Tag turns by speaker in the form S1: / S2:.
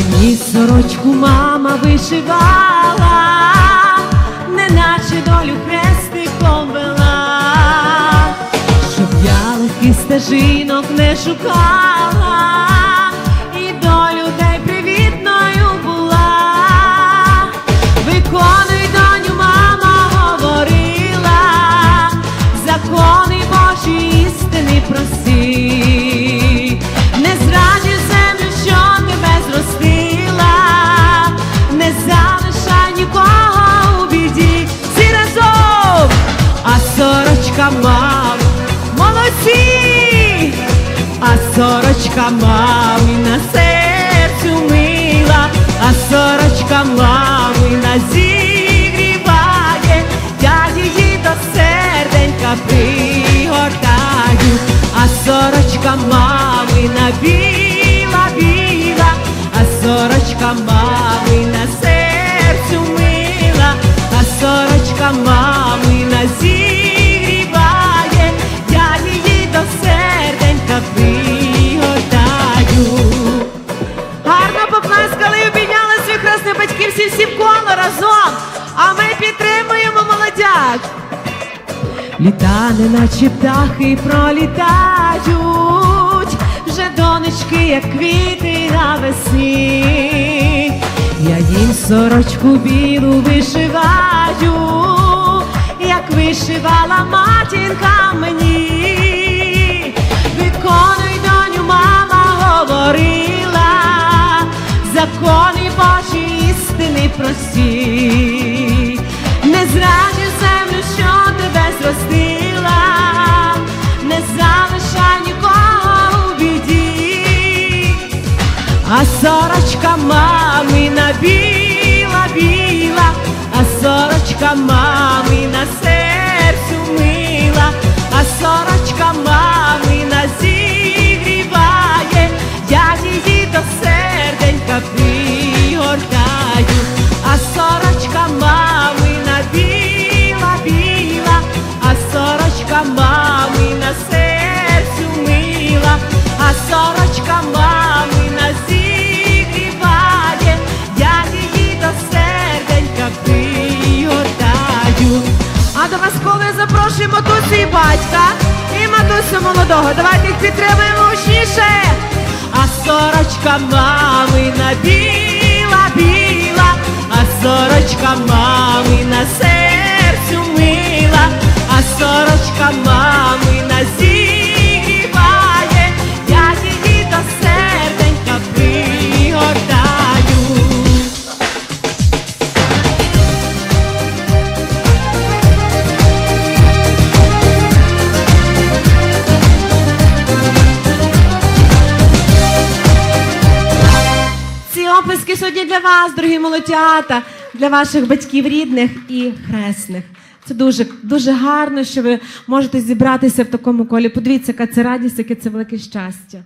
S1: Мені сорочку мама вишивала, неначе долю хрестиком вела, щоб я легких стежинок не шукала, сорочка мамина серцю мила, а сорочка мамина зігріває, я її до серденька пригортаю, а сорочка мамина біла, біла, а сорочка мамина серцю мила, а сорочка мамина батьків всі всі в коло разом. А ми підтримуємо молодят. Літа, неначе птахи пролітають, вже донечки, як квіти навесні. Я їм сорочку білу вишиваю, як вишивала матінка мені. Виконуй, доню, мама говорила, закони прості. Не зраджуй землю, що тебе зростила, не залишай нікого у біді. А сорочка мамина біла, біла, а сорочка мамина до вас коли запрошуємо матусі і батька і матусю молодого. Давайте їх підтримаємо гучніше. А сорочка мамина біла, біла, а сорочка мамина оплески сьогодні для вас, дорогі молодята, для ваших батьків рідних і хресних. Це дуже, дуже гарно, що ви можете зібратися в такому колі. Подивіться, яка це радість, яке це велике щастя.